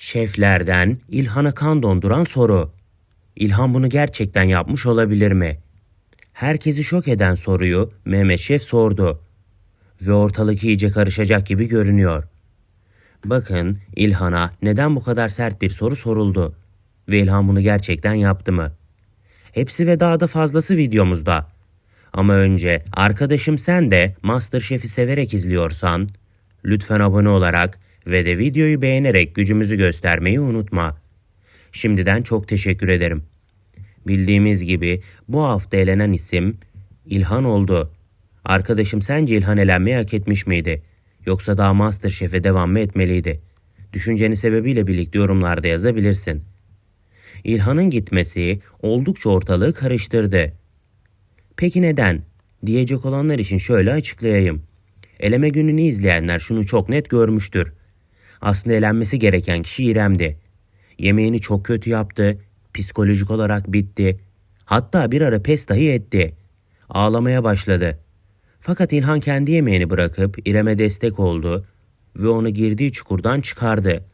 Şeflerden İlhan'a kan donduran soru. İlhan bunu gerçekten yapmış olabilir mi? Herkesi şok eden soruyu Mehmet Şef sordu. Ve ortalık iyice karışacak gibi görünüyor. Bakın İlhan'a neden bu kadar sert bir soru soruldu? Ve İlhan bunu gerçekten yaptı mı? Hepsi ve daha da fazlası videomuzda. Ama önce arkadaşım sen de Masterchef'i severek izliyorsan lütfen abone olarak ve de videoyu beğenerek gücümüzü göstermeyi unutma. Şimdiden çok teşekkür ederim. Bildiğimiz gibi bu hafta elenen isim İlhan oldu. Arkadaşım sence İlhan elenmeyi hak etmiş miydi? Yoksa daha Masterchef'e devam mı etmeliydi? Düşünceni sebebiyle birlikte yorumlarda yazabilirsin. İlhan'ın gitmesi oldukça ortalığı karıştırdı. Peki neden? Diyecek olanlar için şöyle açıklayayım. Eleme gününü izleyenler şunu çok net görmüştür. Aslında elenmesi gereken kişi İrem'di. Yemeğini çok kötü yaptı, psikolojik olarak bitti. Hatta bir ara pes dahi etti. Ağlamaya başladı. Fakat İlhan kendi yemeğini bırakıp İrem'e destek oldu ve onu girdiği çukurdan çıkardı.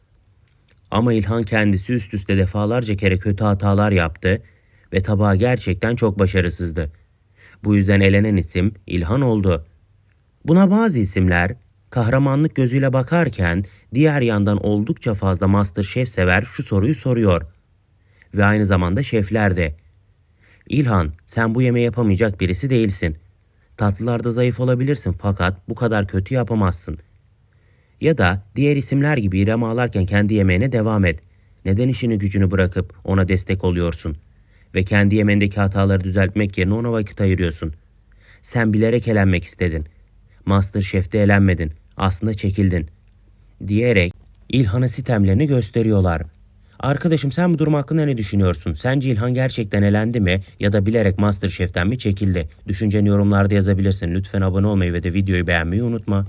Ama İlhan kendisi üst üste defalarca kere kötü hatalar yaptı ve tabağı gerçekten çok başarısızdı. Bu yüzden elenen isim İlhan oldu. Buna bazı isimler kahramanlık gözüyle bakarken diğer yandan oldukça fazla Masterchef sever şu soruyu soruyor. Ve aynı zamanda şefler de. İlhan sen bu yemeği yapamayacak birisi değilsin. Tatlılarda zayıf olabilirsin fakat bu kadar kötü yapamazsın. Ya da diğer isimler gibi İrem ağlarken kendi yemeğine devam et. Neden işini gücünü bırakıp ona destek oluyorsun? Ve kendi yemeğindeki hataları düzeltmek yerine ona vakit ayırıyorsun. Sen bilerek elenmek istedin. Masterchef'te elenmedin. Aslında çekildin. Diyerek İlhan'a sitemlerini gösteriyorlar. Arkadaşım sen bu durum hakkında ne düşünüyorsun? Sence İlhan gerçekten elendi mi ya da bilerek Masterchef'ten mi çekildi? Düşünceni yorumlarda yazabilirsin. Lütfen abone olmayı ve de videoyu beğenmeyi unutma.